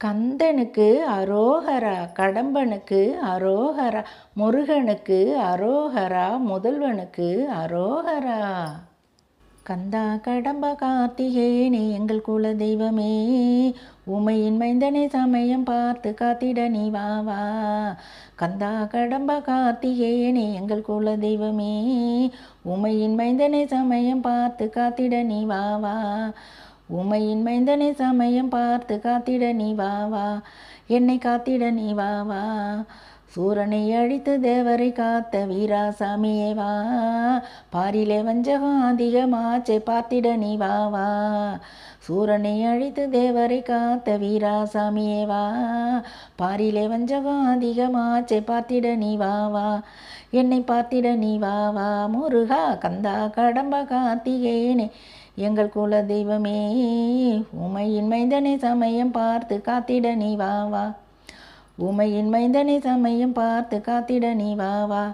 கந்தனுக்கு அரோகரா கடம்பனுக்கு அரோகரா முருகனுக்கு அரோகரா முதல்வனுக்கு அரோகரா. கந்தா கடம்ப கார்த்திகேயனே எங்கள் குல தெய்வமே உமையின் மைந்தனை சமயம் பார்த்து காத்திட நீ வா வா. கந்தா கடம்ப கார்த்திகேயனே எங்கள் குல தெய்வமே உமையின் மைந்தனை சமயம் பார்த்து காத்திட நீ வா வா. உமையின் மைந்தனை சமயம் பார்த்து காத்திட நீ வா வா. என்னை காத்திட நீ வா வா. சூரனை அழித்து தேவரை காத்த வீராசாமியே வா. பாரிலே வஞ்சகம் அதிகமாச்சே பார்த்திட நீ வா வா. சூரனை அழித்து தேவரை காத்த வீராசாமியே வா. பாரிலே வஞ்சகம் அதிகமாச்சே பார்த்திட நீ வா வா. என்னை பார்த்திட நீ வா வா. முருகா கந்தா கடம்ப கார்த்திகேயனே. எங்கள் குல தெய்வமே உமையின் மைந்தனை சமயம் பார்த்து காத்திட நீ வா வா. உமையின் மைந்தனை சமயம் பார்த்து காத்திட நீ வா வா.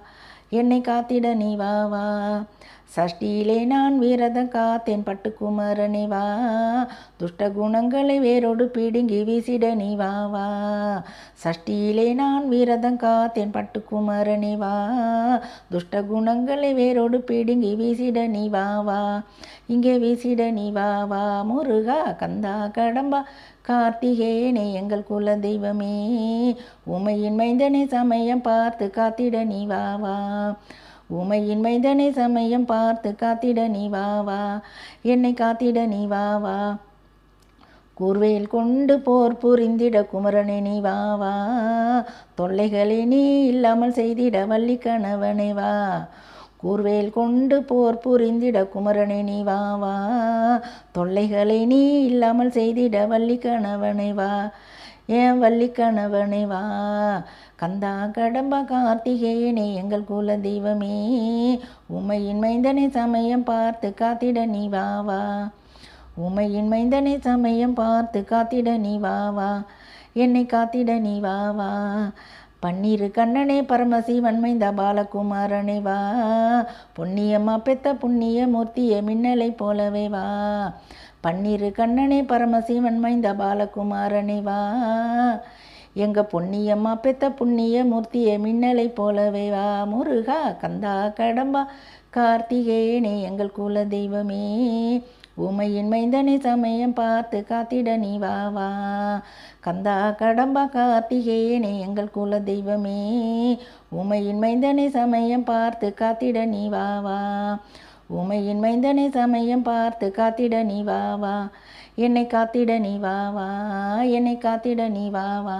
என்னை காத்திட நீ வா வா. சஷ்டியிலே நான் வீரதம் காத்தேன் பட்டுக்குமரனி வா. துஷ்ட குணங்களை வேரோடு பிடுங்கி வீசிட நீ வா வா. சஷ்டியிலே நான் வீரதம் காத்தேன் பட்டுக்குமரனி வா. துஷ்ட குணங்களை வேரோடு பிடுங்கி வீசிட நீ வா வா. இங்கே வீசிட நீ வா வா. முருகா கந்தா கடம்பா கார்த்திகேயனே எங்கள் குல தெய்வமே. உமையின் மைந்தனை சமயம் பார்த்து காத்திட நீ வா வா. உமையின் மைந்தனை சமயம் பார்த்து காத்திட நீ வா வா என்னை காத்திட நீ வா வா. கூர்வையில் கொண்டு போர் புரிந்திட குமரனை நீ வா வா. தொல்லைகளை நீ இல்லாமல் செய்திட வள்ளி கணவனை வா. கூர்வேல் கொண்டு போர் புரிந்திட குமரனை நீ வா வா. தொல்லைகளை நீ இல்லாமல் செய்திட வள்ளி கணவனை வா. ஏன் வள்ளி கணவனை வா? கந்தா கடம்ப கார்த்திகேயனே எங்கள் குல தெய்வமே. உமையின் மைந்தனை சமயம் பார்த்து காத்திட நீ வா வா. உமையின் மைந்தனை சமயம் பார்த்து காத்திட நீ வா வா. என்னை காத்திட நீ வா வா. பன்னீர் கண்ணனே பரமசிவன் மைந்த பாலகுமாரனே வா. பொன்னியம்மா பெத்த புண்ணிய மூர்த்திய மின்னலை போலவே வா. பன்னீர் கண்ணனே பரமசிவன் மைந்த பாலகுமாரனே வா. எங்க பொன்னியம்மா பெத்த புண்ணிய மூர்த்திய மின்னலை போலவே வா முருகா கந்தா கடம்பா கார்த்திகேயனே எங்கள் குல தெய்வமே. உமையின் மைந்தனை சமயம் பார்த்து காத்திட நீ வா வா. கந்தா கடம்பா கார்த்திகேயனே எங்கள் குல தெய்வமே. உமையின் மைந்தனை சமயம் பார்த்து காத்திட நீ வா வா. உமையின் மைந்தனை சமயம் பார்த்து காத்திட நீ வா வா. என்னை காத்திட நீ வா வா. என்னை காத்திட நீ வா வா.